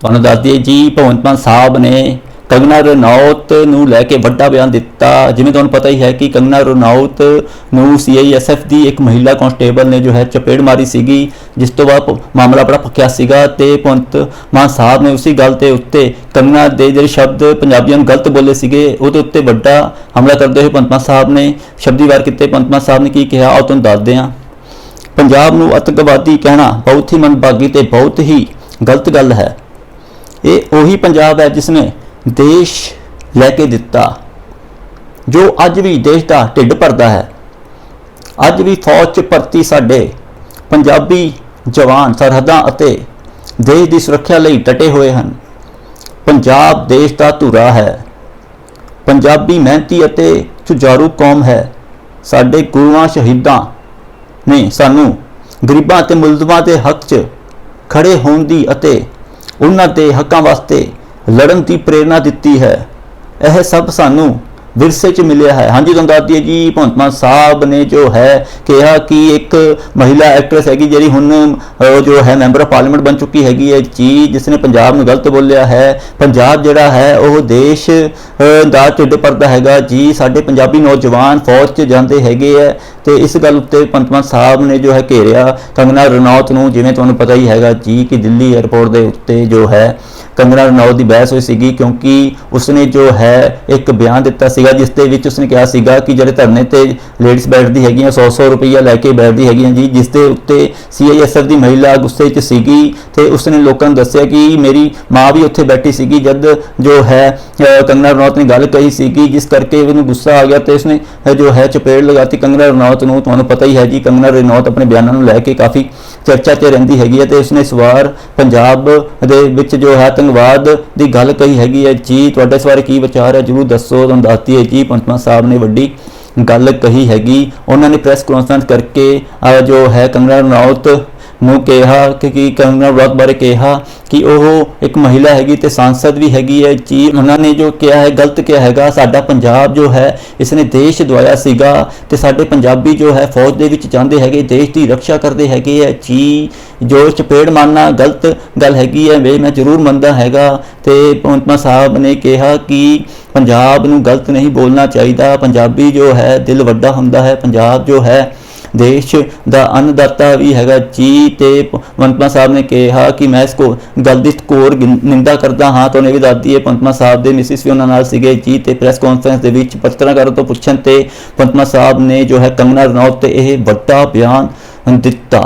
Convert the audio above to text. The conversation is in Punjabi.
ਤੁਹਾਨੂੰ ਦੱਸ ਦਈਏ ਜੀ, ਭਗਵੰਤ ਮਾਨ ਸਾਹਿਬ ਨੇ ਕੰਗਨਾ ਰਣੌਤ ਨੂੰ ਲੈ ਕੇ ਵੱਡਾ ਬਿਆਨ ਦਿੱਤਾ। ਜਿਵੇਂ ਤੁਹਾਨੂੰ ਪਤਾ ਹੀ ਹੈ ਕਿ ਕੰਗਨਾ ਰਣੌਤ ਨੂੰ ਸੀਆਈਐਸਐਫ ਦੀ ਇੱਕ ਮਹਿਲਾ ਕਾਂਸਟੇਬਲ ਨੇ ਜੋ ਹੈ ਚਪੇੜ ਮਾਰੀ ਸੀਗੀ, ਜਿਸ ਤੋਂ ਬਾਅਦ ਮਾਮਲਾ ਬੜਾ ਪੱਕਿਆ ਸੀਗਾ ਤੇ ਭਗਵੰਤ ਮਾਨ ਸਾਹਿਬ ਨੇ ਉਸੇ ਗੱਲ ਤੇ ਉੱਤੇ ਕੰਗਨਾ ਦੇ ਜਿਹੜੇ ਸ਼ਬਦ ਪੰਜਾਬੀਆਂ ਨੂੰ ਗਲਤ ਬੋਲੇ ਸੀਗੇ, ਉਹਦੇ ਉੱਤੇ ਵੱਡਾ ਹਮਲਾ ਕਰਦੇ ਹੋਏ ਭਗਵੰਤ ਮਾਨ ਸਾਹਿਬ ਨੇ ਸ਼ਬਦੀ ਵਾਰ ਕੀਤੇ। ਭਗਵੰਤ ਮਾਨ ਸਾਹਿਬ ਨੇ ਕੀ ਕਿਹਾ, ਆਓ ਤੁਹਾਨੂੰ ਦੱਸਦੇ ਹਾਂ। ਪੰਜਾਬ ਨੂੰ ਅਤੰਕਵਾਦੀ ਕਹਿਣਾ ਬਹੁਤ ਹੀ ਮੰਦਭਾਗੀ ਤੇ ਬਹੁਤ ਹੀ ਗਲਤ ਗੱਲ ਹੈ। ਇਹ ਉਹੀ ਪੰਜਾਬ ਹੈ ਜਿਸ ਨੇ ਦੇਸ਼ ਲੈ ਕੇ ਦਿੱਤਾ, ਜੋ ਅੱਜ ਵੀ ਦੇਸ਼ ਦਾ ਢਿੱਡ ਭਰਦਾ ਹੈ। ਅੱਜ ਵੀ ਫੌਜ 'ਚ ਭਰਤੀ ਸਾਡੇ ਪੰਜਾਬੀ ਜਵਾਨ ਸਰਹੱਦਾਂ ਅਤੇ ਦੇਸ਼ ਦੀ ਸੁਰੱਖਿਆ ਲਈ ਡਟੇ ਹੋਏ ਹਨ। ਪੰਜਾਬ ਦੇਸ਼ ਦਾ ਧੁਰਾ ਹੈ। ਪੰਜਾਬੀ ਮਿਹਨਤੀ ਅਤੇ ਸੁਝਾਰੂ ਕੌਮ ਹੈ। ਸਾਡੇ ਗੁਰੂਆਂ, ਸ਼ਹੀਦਾਂ ਨੇ ਸਾਨੂੰ ਗਰੀਬਾਂ ਅਤੇ ਮੁਲਜ਼ਮਾਂ ਦੇ ਹੱਕ 'ਚ ਖੜੇ ਹੋਣ ਦੀ ਅਤੇ ਉਹਨਾਂ ਦੇ ਹੱਕਾਂ ਵਾਸਤੇ ਲੜਨ ਦੀ ਪ੍ਰੇਰਣਾ ਦਿੱਤੀ ਹੈ। ਇਹ ਸਭ ਸਾਨੂੰ ਵਿਰਸੇ 'ਚ ਮਿਲਿਆ ਹੈ। ਹਾਂਜੀ, ਤੁਹਾਨੂੰ ਦੱਸ ਦਈਏ ਜੀ, ਭਗਵੰਤ ਮਾਨ ਸਾਹਿਬ ਨੇ ਜੋ ਹੈ, ਕਿਹਾ ਕਿ ਇੱਕ ਮਹਿਲਾ ਐਕਟਰੈਸ ਹੈਗੀ ਜਿਹੜੀ ਹੁਣ ਜੋ ਹੈ ਮੈਂਬਰ ਆਫ ਪਾਰਲੀਮੈਂਟ ਬਣ ਚੁੱਕੀ ਹੈਗੀ ਹੈ ਜੀ ਜਿਸ ਨੇ ਪੰਜਾਬ ਨੂੰ ਗਲਤ ਬੋਲਿਆ ਹੈ। ਪੰਜਾਬ ਜਿਹੜਾ ਹੈ, ਉਹ ਦੇਸ਼ ਦਾ ਢਿੱਡ ਭਰਦਾ ਹੈਗਾ ਜੀ। ਸਾਡੇ ਪੰਜਾਬੀ ਨੌਜਵਾਨ ਫੌਜ 'ਚ ਜਾਂਦੇ ਹੈਗੇ ਹੈ ਤੇ ਇਸ ਗੱਲ ਉੱਤੇ ਭਗਵੰਤ ਮਾਨ ਸਾਹਿਬ ਨੇ ਜੋ ਹੈ ਘੇਰਿਆ। ਕੰਗਨਾ ਰਣੌਤ ਨੂੰ ਜਿਵੇਂ ਤੁਹਾਨੂੰ ਪਤਾ ਹੀ ਹੈਗਾ ਜੀ, ਕਿ ਦਿੱਲੀ 에ਅਰਪੋਰਟ ਦੇ ਉੱਤੇ ਜੋ ਹੈ ਕੰਗਨਾ ਰਣੌਤ ਦੀ ਬਹਿਸ ਹੋਈ ਸੀਗੀ ਕਿਉਂਕਿ ਉਸਨੇ ਜੋ ਹੈ ਇੱਕ ਬਿਆਨ ਦਿੱਤਾ ਸੀਗਾ ਜਿਸ ਦੇ ਵਿੱਚ ਉਸਨੇ ਕਿਹਾ ਸੀਗਾ ਕਿ ਜਿਹੜੇ ਧਰਨੇ ਤੇ ਲੇਡੀਜ਼ ਬੈਠਦੀ ਹੈਗੀਆਂ 100-100 ਰੁਪਈਆ ਲੈ ਕੇ ਬੈਠਦੀ ਹੈਗੀਆਂ ਜੀ, ਜਿਸ ਦੇ ਉੱਤੇ ਸੀਆਈਐਸਐਫ ਦੀ ਮਹਿਲਾ ਗੁੱਸੇ 'ਚ ਸੀਗੀ ਤੇ ਉਸਨੇ ਲੋਕਾਂ ਨੂੰ ਦੱਸਿਆ ਕਿ ਮੇਰੀ ਮਾਂ ਵੀ ਉੱਥੇ ਬੈਠੀ ਸੀਗੀ ਜਦ ਜੋ ਹੈ ਕੰਗਨਾ ਰਣੌਤ ਨੇ ਗੱਲ ਕਹੀ ਸੀਗੀ, ਜਿਸ ਕਰਕੇ ਉਹਨੂੰ ਗੁੱਸਾ ਆ ਗਿਆ ਤੇ ਉਸਨੇ ਜੋ ਹੈ ਚਪੇੜ ਲਗਾਤੀ ਕੰਗਨਾ ਰਣੌਤ ਨੂੰ। ਤੁਹਾਨੂੰ ਪਤਾ ਹੀ ਹੈ ਜੀ ਕੰਗਨਾ ਰਣੌਤ ਆਪਣੇ ਬਿਆਨਾਂ ਨੂੰ ਲੈ ਕੇ ਕਾਫੀ ਚਰਚਾ 'ਚ ਰਹਿੰਦੀ ਹੈਗੀ ਹੈ ਤੇ ਉਸਨੇ ਇਸ ਵਾਰ ਪੰਜਾਬ ਦੇ ਵਿੱਚ ਜੋ ਹੈ ਆਤੰਕਵਾਦ ਦੀ ਗੱਲ ਕਹੀ ਹੈਗੀ ਹੈ। ਜੀ, ਤੁਹਾਡੇ ਇਸ ਬਾਰੇ ਕੀ ਵਿਚਾਰ ਹੈ? ਜਰੂਰ ਦੱਸੋ, ਤੁਹਾਨੂੰ ਦੱਸਦੀ ਹੈ ਜੀ ਪੰਤਮਾ ਸਾਹਿਬ ਨੇ ਵੱਡੀ ਗੱਲ ਕਹੀ ਹੈਗੀ। ਉਹਨਾਂ ਨੇ ਪ੍ਰੈਸ ਕਾਨਫਰੰਸ ਕਰਕੇ ਜੋ ਹੈ ਕੰਗਨਾ ਰਣੌਤ ਨੂੰ ਕਿਹਾ ਕਿ ਕੀ ਕੰਗਨਾ ਰਣੌਤ ਬਾਰੇ ਕਿਹਾ ਕਿ ਉਹ ਇੱਕ ਮਹਿਲਾ ਹੈਗੀ ਤੇ ਸੰਸਦ ਵੀ ਹੈਗੀ ਹੈ। ਜੀ ਉਹਨਾਂ ਨੇ ਜੋ ਕਿਹਾ ਹੈ, ਗਲਤ ਕਿਹਾ ਹੈਗਾ। ਸਾਡਾ ਪੰਜਾਬ ਜੋ ਹੈ, ਇਸ ਨੇ ਦੇਸ਼ ਦਵਾਇਆ ਸੀਗਾ ਤੇ ਸਾਡੇ ਪੰਜਾਬੀ ਜੋ ਹੈ, ਫੌਜ ਦੇ ਵਿੱਚ ਜਾਂਦੇ ਹੈਗੇ, ਦੇਸ਼ ਦੀ ਰੱਖਿਆ ਕਰਦੇ ਹੈਗੇ ਹੈ ਜੀ ਜੋ ਚਪੇੜ ਮਾਰਨਾ ਗਲਤ ਗੱਲ ਹੈਗੀ ਹੈ ਵੇ ਮੈਂ ਜ਼ਰੂਰ ਮੰਨਦਾ ਹੈਗਾ। ਤੇ ਪਵਨਤਮਾ ਸਾਹਿਬ ਨੇ ਕਿਹਾ ਕਿ ਪੰਜਾਬ ਨੂੰ ਗਲਤ ਨਹੀਂ ਬੋਲਣਾ ਚਾਹੀਦਾ। ਪੰਜਾਬੀ ਜੋ ਹੈ, ਦਿਲ ਵੱਡਾ ਹੁੰਦਾ ਹੈ। ਪੰਜਾਬ ਜੋ ਹੈ ਦੇਸ਼ ਦਾ ਅੰਨਦਾਤਾ ਵੀ ਹੈਗਾ ਜੀ ਤੇ ਪੰਤਮਾ ਸਾਹਿਬ ਨੇ ਕਿਹਾ ਕਿ ਮੈਂ ਇਸ ਕੋ, ਗੱਲ ਦੀ ਕੋਰ ਨਿੰਦਾ ਕਰਦਾ ਹਾਂ। ਤਾਂ ਉਹਨੇ ਵੀ ਦੱਸਦੀ ਹੈ ਪੰਤਮਾ ਸਾਹਿਬ ਦੇ ਮਿਸਿਸ ਵੀ ਉਹਨਾਂ ਨਾਲ ਸੀਗੇ ਜੀ ਤੇ ਪ੍ਰੈਸ ਕਾਨਫਰੰਸ ਦੇ ਵਿੱਚ ਪੱਤਰਕਾਰਾਂ ਤੋਂ ਪੁੱਛਣ ਤੇ ਪੰਤਮਾ ਸਾਹਿਬ ਨੇ ਜੋ ਹੈ ਕੰਗਨਾ ਰਣੌਤ ਤੇ ਇਹ ਵੱਡਾ ਬਿਆਨ ਦਿੱਤਾ।